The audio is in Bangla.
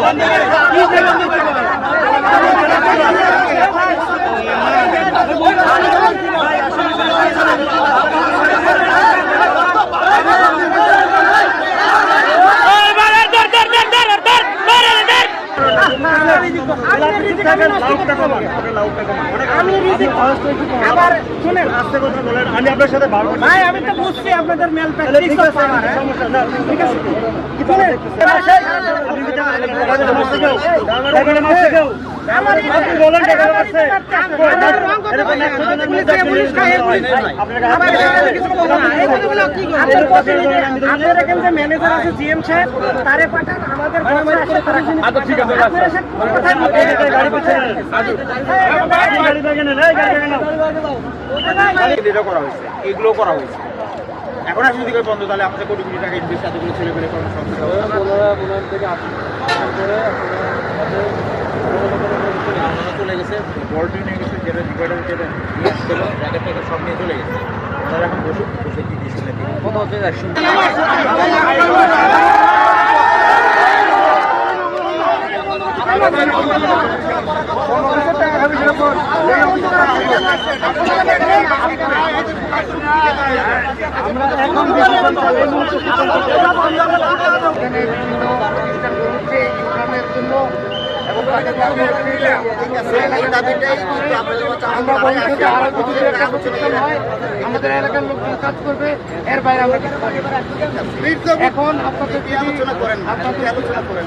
বন্ধ করে আমি আবার শুনেন আমি আপনার সাথে ভাই আমি তো বুঝছি আপনাদের মেল প্র্যাকটিস হচ্ছে আমার হ্যাঁ? ঠিক আছে শুনেন আমার আপনি বলেন টাকা আছে কি? আপনার ম্যানেজার আছে জিএম সাহেব তারে পাঠান আচ্ছা, ঠিক আছে, করা হয়েছে এগুলো করা হয়েছে এখন আসলে দিকে বন্ধ তাহলে আমাদের কোটি কোটি টাকা ইনভেস্ট এতগুলো ছেলে পেলে কর্মসংস্থান চলে গেছে বলটি নিয়ে গেছে যেটা ডিভাইডার যেটা নিয়ে আসছিল ব্যাগের থেকে সব নিয়ে চলে গেছে ওনারা এখন বসে বসে কি ডিসিশন কত হচ্ছে একশো আমাদের এলাকার লোকজন কাজ করবে এর বাইরে আমরা। এখন আপনাদের আলোচনা করেন আপনাদের আলোচনা করেন